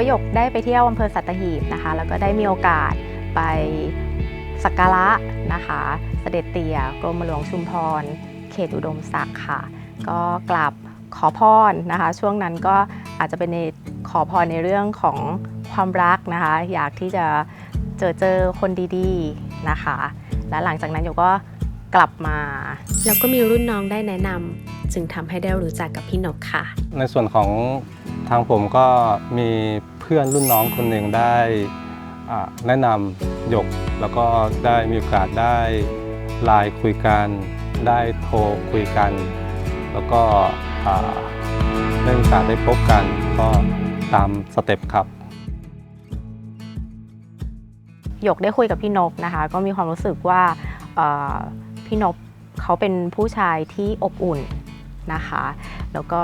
ว่าหยกได้ไปเที่ยวอำเภอสัตหีบนะคะ แล้วก็ได้มีโอกาสไปสักการะนะคะ เสด็จเตี่ยกรมหลวงชุมพร เขตอุดมศักดิ์ค่ะ ก็กลับขอพรนะคะ ช่วงนั้นก็อาจจะเป็นในขอพรในเรื่องของความรักนะคะ อยากที่จะเจอเจอคนดีๆนะคะ และหลังจากนั้นหยกก็กลับมา แล้วก็มีรุ่นน้องได้แนะนำจึงทำให้ได้รู้จักกับพี่นกค่ะ ในส่วนของ ทางผมก็มีเพื่อนรุ่นน้องคนหนึ่งได้แนะนำหยก แล้วก็ได้มีโอกาสได้ไลน์คุยกัน ได้โทรคุยกัน แล้วก็ได้มีโอกาสได้พบกัน ก็ตามสเต็ปครับหยกได้คุยกับพี่นกนะคะ ก็มีความรู้สึกว่าพี่นกเขาเป็นผู้ชายที่อบอุ่นนะคะ แล้วก็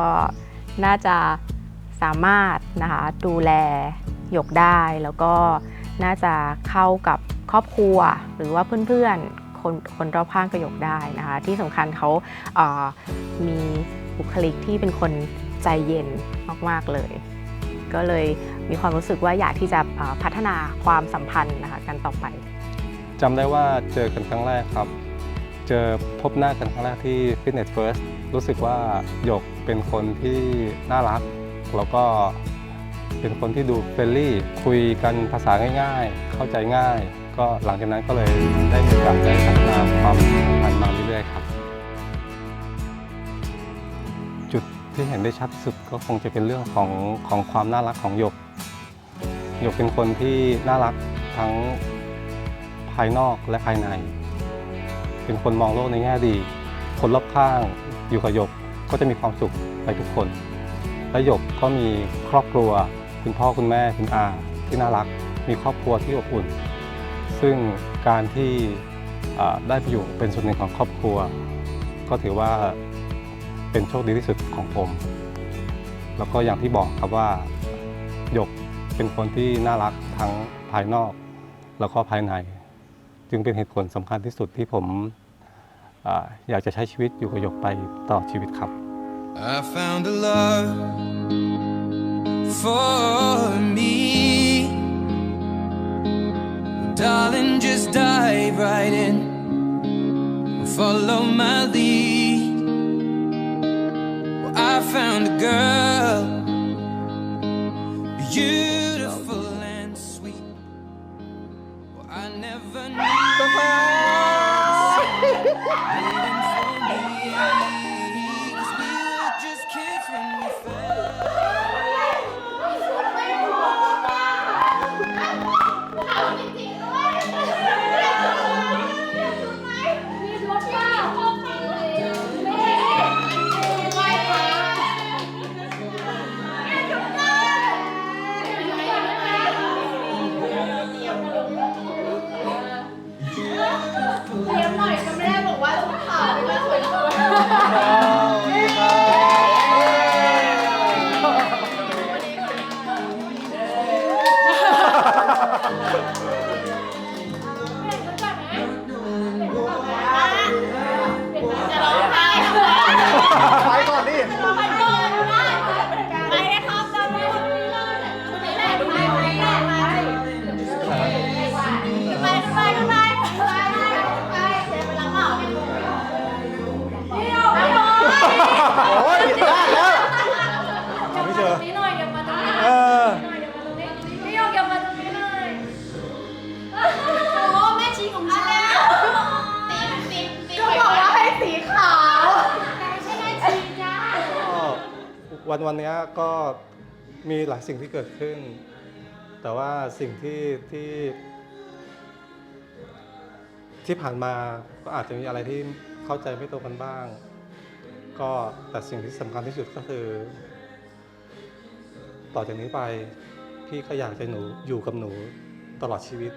น่าจะ สามารถนะคะดูแลหยกได้ แล้วก็น่าจะเข้ากับครอบครัว หรือว่าเพื่อนๆคนคนรอบข้างกับหยกได้นะคะที่สำคัญเขาเอ่อมีบุคลิกที่เป็นคนใจเย็นมากๆเลย ก็เลยมีความรู้สึกว่าอยากที่จะพัฒนาความสัมพันธ์นะคะกันต่อไปจำได้ว่าเจอกันครั้งแรกครับเจอพบหน้ากันครั้งแรกที่ Fitness First รู้สึกว่าหยกเป็นคนที่น่ารัก แล้วก็เป็นคนที่ดูเฟรนลี่ คุยกันภาษาง่ายๆ เข้าใจง่าย ก็หลังจากนั้นก็เลยได้มีโอกาสได้พัฒนาความสัมพันธ์มาเรื่อยๆครับ จุดที่เห็นได้ชัดที่สุดก็คงจะเป็นเรื่องของของความน่ารักของหยก หยกเป็นคนที่น่ารักทั้งภายนอกและภายใน เป็นคนมองโลกในแง่ดี คนรอบข้างอยู่กับหยกก็จะมีความสุขไปทุกคน และหยกก็มีครอบครัว คุณพ่อคุณแม่คุณอาที่น่ารัก มีครอบครัวที่อบอุ่น ซึ่งการที่ได้ไปอยู่เป็นส่วนหนึ่งของครอบครัว ก็ถือว่าเป็นโชคดีที่สุดของผม แล้วก็อย่างที่บอกครับว่าหยกเป็นคนที่น่ารักทั้งภายนอก แล้วก็ภายใน จึงเป็นเหตุผลสำคัญที่สุดที่ผมออยากจะใช้ชีวิตอยู่กับหยกไปตลอดชีวิตครับ I found a love for me. Darling, just dive right in. Follow my lead. Well, I found a girl, วันวันนี้ก็มีหลายสิ่งที่เกิดขึ้น แต่ว่าสิ่งที่ที่ที่ผ่านมาก็อาจจะมีอะไรที่เข้าใจไม่ตรงกันบ้าง ก็แต่สิ่งที่สำคัญที่สุดก็คือ ต่อจากนี้ไปพี่ก็อยากจะหนูอยู่กับหนูตลอดชีวิต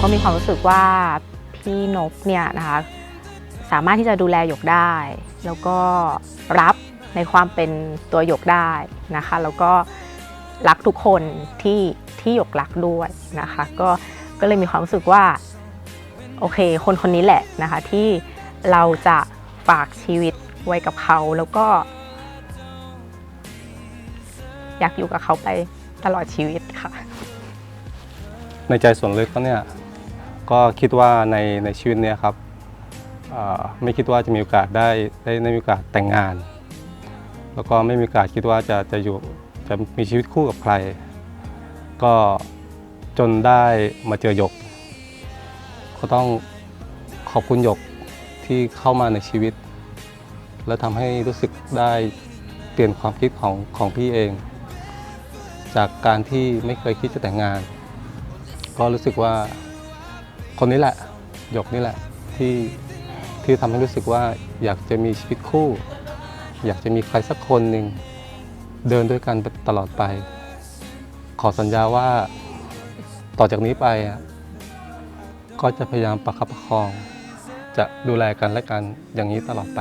ก็มีความรู้สึกว่าพี่นกเนี่ยนะคะสามารถที่จะดูแลหยกได้ แล้วก็รับในความเป็นตัวหยกได้นะคะ แล้วก็รักทุกคนที่ที่หยกรักด้วยนะคะ ก็ก็เลยมีความรู้สึกว่าโอเค คนคนนี้แหละนะคะที่เราจะฝากชีวิตไว้กับเขาแล้วก็ อยากอยู่กับเขาไปตลอดชีวิตค่ะ ในใจส่วนลึกก็เนี่ย ก็คิดว่าในในชีวิตเนี้ยครับไม่คิดว่าจะมีโอกาสได้ได้ได้มีโอกาสแต่งงาน แล้วก็ไม่มีโอกาสคิดว่าจะจะอยู่จะมีชีวิตคู่กับใคร ก็จนได้มาเจอหยก ก็ต้องขอบคุณหยกที่เข้ามาในชีวิต และทำให้รู้สึกได้เปลี่ยนความคิดของของพี่เอง จากการที่ไม่เคยคิดจะแต่งงาน ก็รู้สึกว่า คนนี้แหละหยกนี่แหละที่ที่ทำให้รู้สึกว่าอยากจะมีชีวิตคู่ อยากจะมีใครสักคนหนึ่งเดินด้วยกันตลอดไป ขอสัญญาว่าต่อจากนี้ไปก็จะพยายามประคับประคอง จะดูแลกันและกันอย่างนี้ตลอดไป